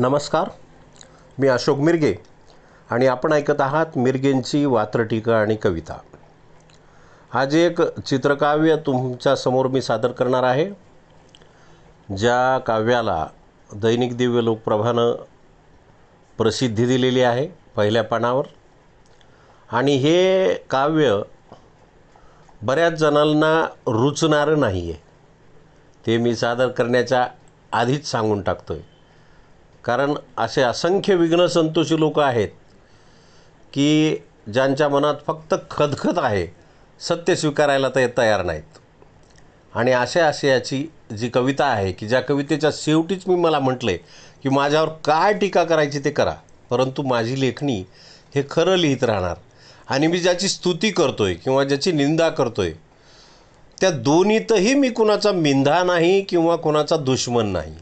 नमस्कार. मी अशोक मिरगे आणि आपण ऐकत आहात मिरगेंची वात्रटीका आणि कविता. आज एक चित्रकाव्य तुमच्यासमोर मी सादर करणार आहे. ज्या काव्याला दैनिक दिव्य लोकप्रभानं प्रसिद्धी दिलेली आहे पहिल्या पानावर. आणि हे काव्य बऱ्याच जणांना रुचणारं नाही आहे ते मी सादर करण्याच्या आधीच सांगून टाकतो आहे कारण असे असंख्य विघ्नसंतोषी लोक आहेत की ज्यांच्या मनात फक्त खदखद आहे सत्य स्वीकारायला ते तयार नाहीत. आणि अशा आशयाची जी कविता आहे की ज्या कवितेच्या शेवटीच मी मला म्हटलं आहे की माझ्यावर काय टीका करायची ते करा परंतु माझी लेखणी हे खरं लिहित राहणार. आणि मी ज्याची स्तुती करतो आहे किंवा ज्याची निंदा करतो आहे त्या दोन्हीतही मी कुणाचा मिंधा नाही किंवा कुणाचा दुश्मन नाही.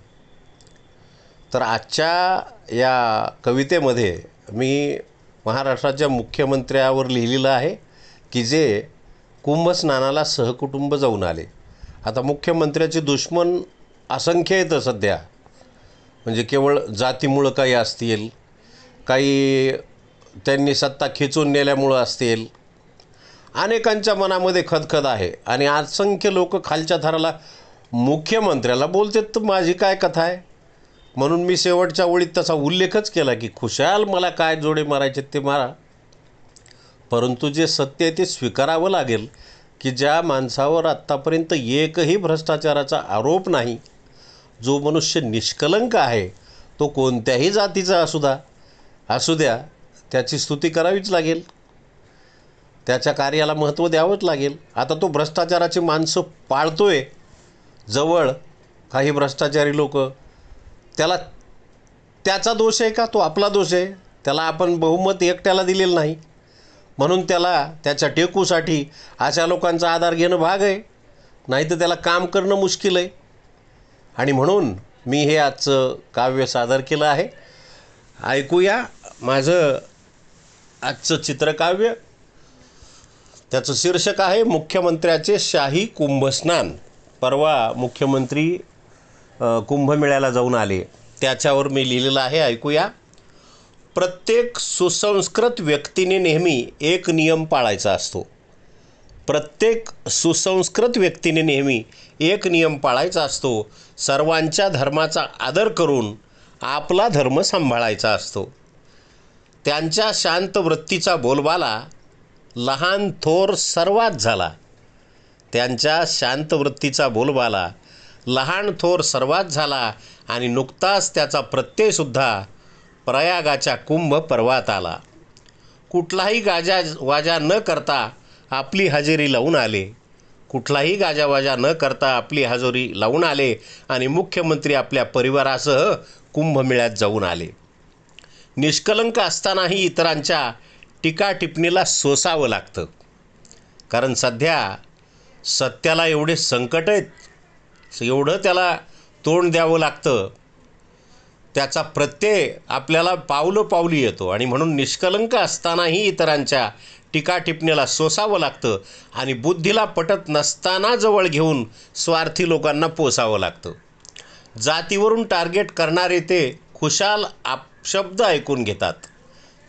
तर आजच्या या कवितेमध्ये मी महाराष्ट्राच्या मुख्यमंत्र्यावर लिहिलेलं आहे की जे कुंभस्नानाला सहकुटुंब जाऊन आले. आता मुख्यमंत्र्याचे दुश्मन असंख्य येतं सध्या. म्हणजे केवळ जातीमुळं काही असतील काही त्यांनी सत्ता खेचून नेल्यामुळं असतील. अनेकांच्या मनामध्ये खदखद आहे आणि असंख्य लोक खालच्या थराला मुख्यमंत्र्याला बोलतात. तर माझी काय कथा आहे? म्हणून मी शेवटच्या ओळीत तसा उल्लेखच केला की खुशाल मला काय जोडे मारायचे ते मारा. परंतु जे सत्य आहे ते स्वीकारावं लागेल की ज्या माणसावर आत्तापर्यंत एकही भ्रष्टाचाराचा आरोप नाही जो मनुष्य निष्कलंक आहे तो कोणत्याही जातीचा असू द्या असू द्या त्याची स्तुती करावीच लागेल. त्याच्या कार्याला महत्त्व द्यावंच लागेल. आता तो भ्रष्टाचाराची माणसं पाळतोय. जवळ काही भ्रष्टाचारी लोक त्याला त्याचा दोष आहे का? तो आपला दोष आहे. त्याला आपण बहुमत एकट्याला दिलेलं नाही. म्हणून त्याला त्याच्या टेकूसाठी अशा लोकांचा आधार घेणं भाग आहे. नाही तर त्याला काम करणं मुश्किल आहे. आणि म्हणून मी हे आजचं काव्य सादर केलं आहे. ऐकूया माझं आजचं चित्रकाव्य. त्याचं शीर्षक आहे मुख्यमंत्र्याचे शाही कुंभस्नान. परवा मुख्यमंत्री कुंभमेळ्याला जाऊन आले. त्याच्यावर मी लिहिलेलं आहे ऐकूया. प्रत्येक सुसंस्कृत व्यक्तीने नेहमी एक नियम पाळायचा असतो. प्रत्येक सुसंस्कृत व्यक्तीने नेहमी एक नियम पाळायचा असतो. सर्वांच्या धर्माचा आदर करून आपला धर्म सांभाळायचा असतो. त्यांच्या शांत वृत्तीचा बोलबाला लहान थोर सर्वात झाला. त्यांच्या शांत वृत्तीचा बोलबाला लहान थोर सर्वात झाला आणि नुकताच त्याचा प्रत्ययसुद्धा प्रयागाच्या कुंभ पर्वात आला. कुठलाही गाजा वाजा न करता आपली हजेरी लावून आले. कुठलाही गाजावाजा न करता आपली हजेरी लावून आले आणि मुख्यमंत्री आपल्या परिवारासह कुंभमेळ्यात जाऊन आले. निष्कलंक असतानाही इतरांच्या टीकाटिपणीला सोसावं लागतं. कारण सध्या सत्याला एवढे संकट आहेत एवढं त्याला तोंड द्यावं लागतं. त्याचा प्रत्यय आपल्याला पावलं पावली येतो. आणि म्हणून निष्कलंक असतानाही इतरांच्या टीका टिप्पणीला सोसावं लागतं आणि बुद्धीला पटत नसताना जवळ घेऊन स्वार्थी लोकांना पोसावं लागतं. जातीवरून टार्गेट करणारे ते खुशाल आप शब्द ऐकून घेतात.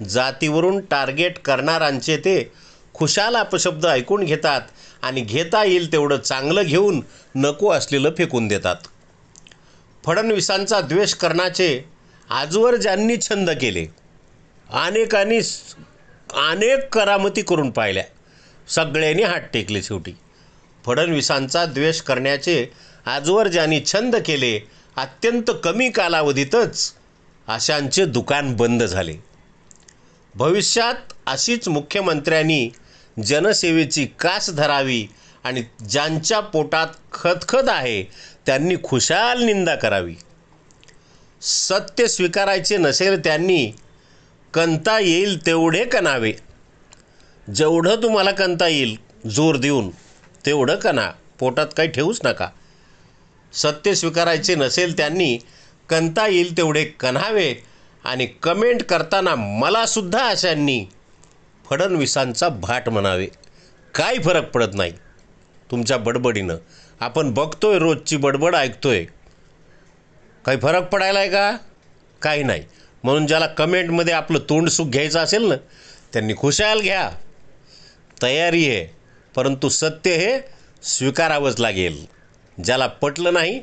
जातीवरून टार्गेट करणारांचे ते खुशाल अपशब्द ऐकून घेतात आणि घेता येईल तेवढं चांगलं घेऊन नको असलेलं फेकून देतात. फडणवीसांचा द्वेष करण्याचे आजवर ज्यांनी छंद केले अनेकांनी अनेक करामती करून पाहिल्या. सगळ्यांनी हात टेकले शेवटी. फडणवीसांचा द्वेष करण्याचे आजवर ज्यांनी छंद केले अत्यंत कमी कालावधीतच अशांचे दुकान बंद झाले. भविष्यात अशीच मुख्यमंत्र्यांनी जनसेवेची कास धरावी आणि ज्यांच्या पोटात खदखद आहे त्यांनी खुशाल निंदा करावी. सत्य स्वीकारायचे नसेल त्यांनी कंता येईल तेवढे कणावे. जेवढं तुम्हाला कंता येईल जोर देऊन तेवढं कणा. पोटात काही ठेवूच नका. सत्य स्वीकारायचे नसेल त्यांनी कंता येईल तेवढे कणावे आणि कमेंट करताना मलासुद्धा अशांनी फडणवीसांचा भाट म्हणावे. काही फरक पडत नाही. तुमच्या बडबडीनं. आपण बघतोय रोजची बडबड ऐकतोय. काही फरक पडायला आहे का? काही नाही. म्हणून ज्याला कमेंटमध्ये आपलं तोंड सुख घ्यायचं असेल ना त्यांनी खुशाल घ्या. तयारी आहे परंतु सत्य हे स्वीकारावंच लागेल. ज्याला पटलं नाही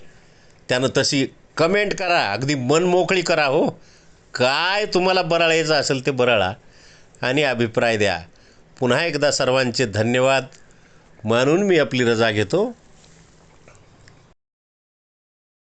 त्यानं तशी कमेंट करा. अगदी मन मोकळी करा हो. काय तुम्हाला बराळायचं असेल ते बराळा. आणि अभिप्राय द्या. पुन्हा एकदा सर्वांचे धन्यवाद. मानून मी आपली रजा घेतो.